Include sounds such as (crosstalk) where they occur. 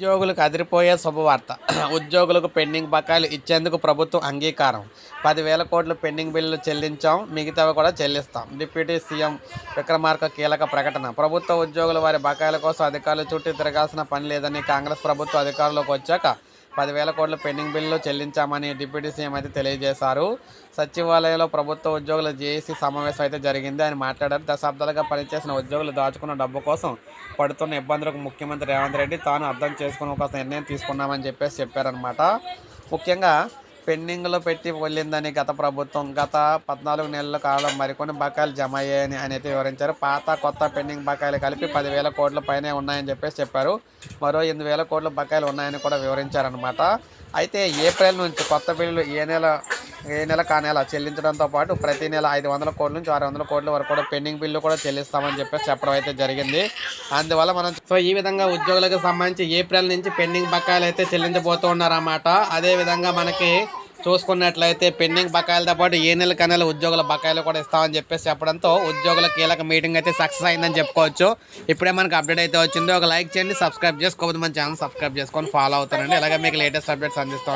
ఉద్యోగులకు అదిరిపోయే శుభవార్త. (clears throat) ఉద్యోగులకు పెండింగ్ బకాయిలు ఇచ్చేందుకు ప్రభుత్వం అంగీకారం. పదివేల కోట్లు పెండింగ్ బిల్లులు చెల్లించాం మిగతావి కూడా చెల్లిస్తాం. డిప్యూటీ సీఎం విక్రమార్క కీలక ప్రకటన. ప్రభుత్వ ఉద్యోగులు వారి బకాయిల కోసం అధికారులు చుట్టూ తిరగాల్సిన పని లేదని కాంగ్రెస్ ప్రభుత్వ అధికారంలోకి వచ్చాక పదివేల కోట్ల పెండింగ్ బిల్లులు చెల్లించామని డిప్యూటీ సీఎం అయితే తెలియజేశారు. సచివాలయంలో ప్రభుత్వ ఉద్యోగుల జేఏసీ సమావేశం అయితే జరిగింది. ఆయన మాట్లాడారు. దశాబ్దాలుగా పనిచేసిన ఉద్యోగులు దాచుకున్న డబ్బు కోసం పడుతున్న ఇబ్బందులకు ముఖ్యమంత్రి రేవంత్ రెడ్డి తాను అర్థం చేసుకుని ఒక నిర్ణయం తీసుకున్నామని చెప్పేసి చెప్పారనమాట ముఖ్యంగా పెండింగ్లో పెట్టి వెళ్ళిందని గత ప్రభుత్వం గత పద్నాలుగు నెలల కాలం మరికొన్ని బకాయిలు జమ అయ్యాయని అని అయితే వివరించారు. పాత కొత్త పెండింగ్ బకాయిలు కలిపి పదివేల కోట్ల పైనే ఉన్నాయని చెప్పేసి చెప్పారు. మరో ఎనిమిది వేల కోట్ల బకాయిలు ఉన్నాయని కూడా వివరించారనమాట అయితే ఏప్రిల్ నుంచి కొత్త బిల్లులు ఏ నెల ఏ నెల కా నెల చెల్లించడంతో పాటు ప్రతి నెల ఐదు వందల కోట్ల నుంచి ఆరు వందల కోట్ల వరకు కూడా పెండింగ్ బిల్లు కూడా చెల్లిస్తామని చెప్పేసి చెప్పడం అయితే జరిగింది. అందువల్ల మనం సో ఈ విధంగా ఉద్యోగులకు సంబంధించి ఏప్రిల్ నుంచి పెండింగ్ బకాయిలు అయితే చెల్లించబోతూ ఉన్నారన్నమాట అదే విధంగా మనకి చూసుకున్నట్లయితే పెండింగ్ బకాయిలతో పాటు ఏ నెల కనెల ఉద్యోగుల బకాయిలు కూడా ఇస్తామని చెప్పేసి చెప్పడంతో ఉద్యోగుల కీలక మీటింగ్ అయితే సక్సెస్ అయిందని చెప్పుకోవచ్చు. ఇప్పుడే మనకు అప్డేట్ అయితే వచ్చింది. ఒక లైక్ చేయండి సబ్స్క్రైబ్ చేసుకోవద్దు మన ఛానల్ సబ్స్క్రైబ్ చేసుకొని ఫాలో అవుతానండి. అలాగే మీకు లేటెస్ట్ అప్డేట్స్ అందిస్తూ